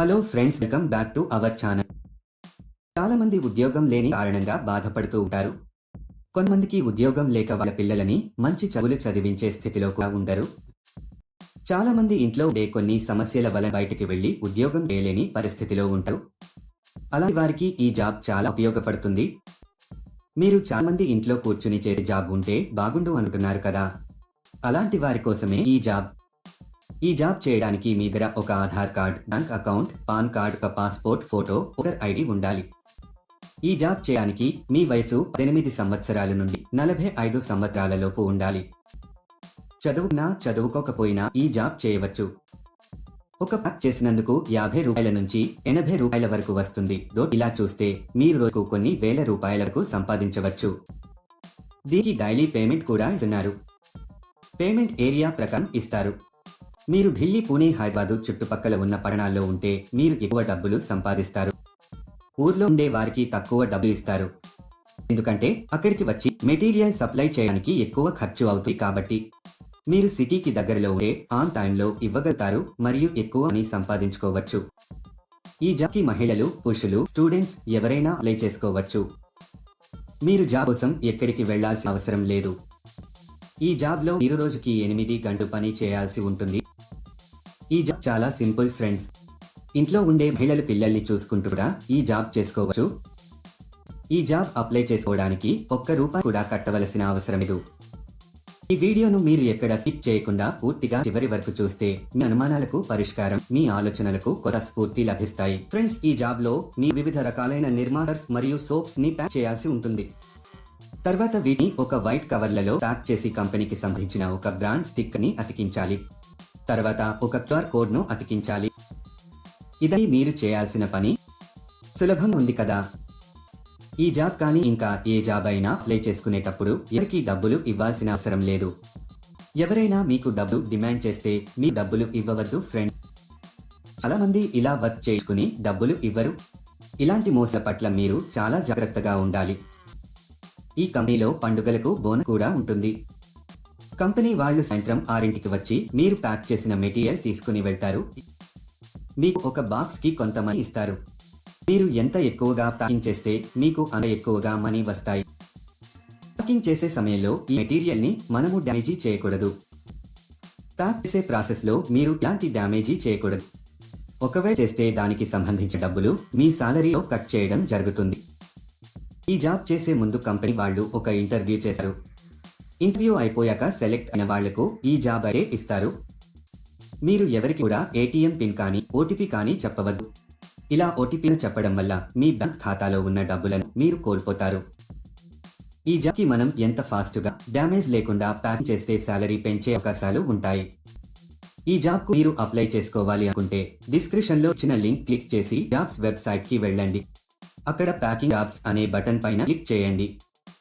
Hello friends welcome back to our channel. చాలా మంది ఉద్యోగం లేని కారణంగా బాధపడుతూ ఉంటారు. కొంతమందికి ఉద్యోగం లేక వాళ్ళ పిల్లలని మంచి చదువులు చదివించే స్థితిలో కూడా ఉండరు. చాలా మంది ఇంట్లో ఉండే కొన్ని సమస్యల వలన బయటికి వెళ్ళి ఉద్యోగం చేయలేని పరిస్థితిలో ఉంటారు. అలాంటి వారికి ఈ జాబ్ చాలా ఉపయోగపడుతుంది. మీరు చాలా మంది ఇంట్లో కూర్చుని చేసే జాబ్ ఉంటే బాగుండు అనుకున్నారు కదా. అలాంటి వారి కోసమే ఈ జాబ్ ఈ జాబ్ చేయడానికి మీ దగ్గర ఒక Aadhaar card bank account PAN card ఒక పాస్పోర్ట్ ఫోటో ఓటర్ ఐడి ఉండాలి. ఈ జాబ్ చేయడానికి మీ వయసు పద్దెనిమిది సంవత్సరాల నుండి నలభై ఐదు సంవత్సరాలలోపు ఉండాలి. చదువుకున్నా చదువుకోకపోయినా ఈ జాబ్ చేయవచ్చు. ఒక ప్యాక్ చేసినందుకు యాభై రూపాయల నుంచి ఎనభై రూపాయల వరకు వస్తుంది. ఇలా చూస్తే మీరు రోజుకు కొన్ని వేల రూపాయల వరకు సంపాదించవచ్చు. దీనికి డైలీ పేమెంట్ కూడా ఇస్తున్నారు. పేమెంట్ ఏరియా ప్రకారం ఇస్తారు. మీరు ఢిల్లీ పూణే హైదరాబాదు చుట్టుపక్కల ఉన్న పట్టణాల్లో ఉంటే మీరు ఎక్కువ డబ్బులు సంపాదిస్తారు. ఊర్లో ఉండే వారికి తక్కువ డబ్బులు ఇస్తారు. ఎందుకంటే అక్కడికి వచ్చి మెటీరియల్ సప్లై చేయడానికి ఎక్కువ ఖర్చు అవుతుంది కాబట్టి మీరు సిటీకి దగ్గరలో ఉండే ఆన్ టైంలో ఇవ్వగలుగుతారు మరియు ఎక్కువ మనీ సంపాదించుకోవచ్చు. ఈ జాబ్కి మహిళలు పురుషులు స్టూడెంట్స్ ఎవరైనా అప్లై చేసుకోవచ్చు. మీరు జాబ్ కోసం ఎక్కడికి వెళ్ళాల్సిన అవసరం లేదు. ఈ జాబ్లో మీరు రోజుకి ఎనిమిది గంటలు పని చేయాల్సి ఉంటుంది. ఈ జాబ్ చాలా సింపుల్ ఫ్రెండ్స్ ఇంట్లో ఉండే మహిళలు పిల్లల్ని చూసుకుంటూ కూడా ఈ జాబ్ చేసుకోవచ్చు. ఈ జాబ్ అప్లై చేసుకోవడానికి ఒక్క రూపాయి కూడా కట్టవలసిన అవసరం లేదు. ఈ వీడియోను మీరు ఎక్కడ స్కిప్ చేయకుండా పూర్తిగా చివరి వరకు చూస్తే మీ అనుమానాలకు పరిష్కారం మీ ఆలోచనలకు కొత్త స్ఫూర్తి లభిస్తాయి. ఫ్రెండ్స్ ఈ జాబ్లో మీ వివిధ రకాలైన నిర్మా సర్ఫ్ మరియు సోప్స్ని ప్యాక్ చేయాల్సి ఉంటుంది. తర్వాత వీటిని ఒక వైట్ కవర్లలో ప్యాక్ చేసి కంపెనీకి సంబంధించిన ఒక బ్రాండ్ స్టిక్ని అతికించాలి. తర్వాత ఒక క్యూఆర్ కోడ్ను అతికించాలి. ఇది మీరు చేయాల్సిన పని? సులభం ఉంది కదా. ఈ జాబ్ కానీ ఇంకా ఏ జాబ్ అయినా అప్లై చేసుకునేటప్పుడు ఎవరికి డబ్బులు ఇవ్వాల్సిన అవసరం లేదు. ఎవరైనా మీకు డబ్బులు డిమాండ్ చేస్తే మీ డబ్బులు ఇవ్వవద్దు ఫ్రెండ్స్. చాలా మంది ఇలా వర్క్ చేసుకుని డబ్బులు ఇవ్వరు. ఇలాంటి మోసాల పట్ల మీరు చాలా జాగ్రత్తగా ఉండాలి. ఈ కంపెనీలో పండుగలకు బోనస్ కూడా ఉంటుంది. కంపెనీ వాళ్ళు సాయంత్రం ఆరింటికి వచ్చి మీరు ప్యాక్ చేసిన మెటీరియల్ తీసుకుని వెళ్తారు. మీకు ఒక బాక్స్కి కొంత మనీ ఇస్తారు. మీరు ఎంత ఎక్కువగా ప్యాకింగ్ చేస్తే మీకు అంత ఎక్కువగా మనీ వస్తాయి. ప్యాకింగ్ చేసే సమయంలో ఈ మెటీరియల్ని మనము డ్యామేజీ చేయకూడదు. ప్యాక్ చేసే ప్రాసెస్లో మీరు ఎలాంటి డ్యామేజీ చేయకూడదు. ఒకవేళ చేస్తే దానికి సంబంధించిన డబ్బులు మీ సాలరీలో కట్ చేయడం జరుగుతుంది. ఈ జాబ్ చేసే ముందు కంపెనీ వాళ్ళు ఒక ఇంటర్వ్యూ చేశారు. ఇంటర్వ్యూ అయిపోయాక సెలెక్ట్ అయిన వాళ్ళకు ఈ జాబ్ అరే ఇస్తారు. మీరు ఎవరికి కూడా ఏటీఎం పిన్ కానీ ఓటీపీ కానీ చెప్పవద్దు. ఇలా ఓటీపీని చెప్పడం వల్ల మీ బ్యాంక్ ఖాతాలో ఉన్న డబ్బులను మీరు కోల్పోతారు. ఈ జాబ్కి మనం ఎంత ఫాస్ట్గా డ్యామేజ్ లేకుండా ప్యాక్ చేస్తే శాలరీ పెంచే అవకాశాలు ఉంటాయి. ఈ జాబ్కు మీరు అప్లై చేసుకోవాలి అనుకుంటే డిస్క్రిప్షన్లో లింక్ క్లిక్ చేసి జాబ్స్ వెబ్సైట్కి వెళ్ళండి. అక్కడ ప్యాకింగ్ జాబ్స్ అనే బటన్ పైన క్లిక్ చేయండి.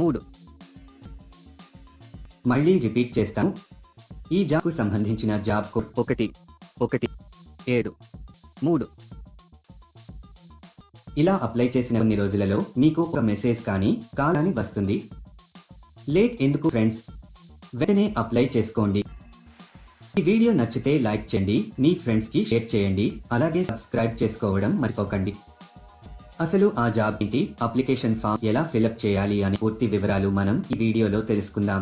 మూడు. మళ్ళీ రిపీట్ చేస్తాను. ఈ జాబ్కు సంబంధించిన జాబ్ కోడ్ ఒకటి ఒకటి ఏడు మూడు. ఇలా అప్లై చేసిన కొన్ని రోజులలో మీకు ఒక మెసేజ్ కానీ కాల్ అని వస్తుంది. లేట్ ఎందుకు ఫ్రెండ్స్? వెంటనే అప్లై చేసుకోండి. ఈ వీడియో నచ్చితే లైక్ చేయండి మీ ఫ్రెండ్స్కి షేర్ చేయండి అలాగే సబ్స్క్రైబ్ చేసుకోవడం మర్చిపోకండి. అసలు ఆ జాబ్ ఏంటి? అప్లికేషన్ ఫామ్ ఎలా ఫిలప్ చేయాలి? అనే పూర్తి వివరాలు మనం ఈ వీడియోలో తెలుసుకుందాం.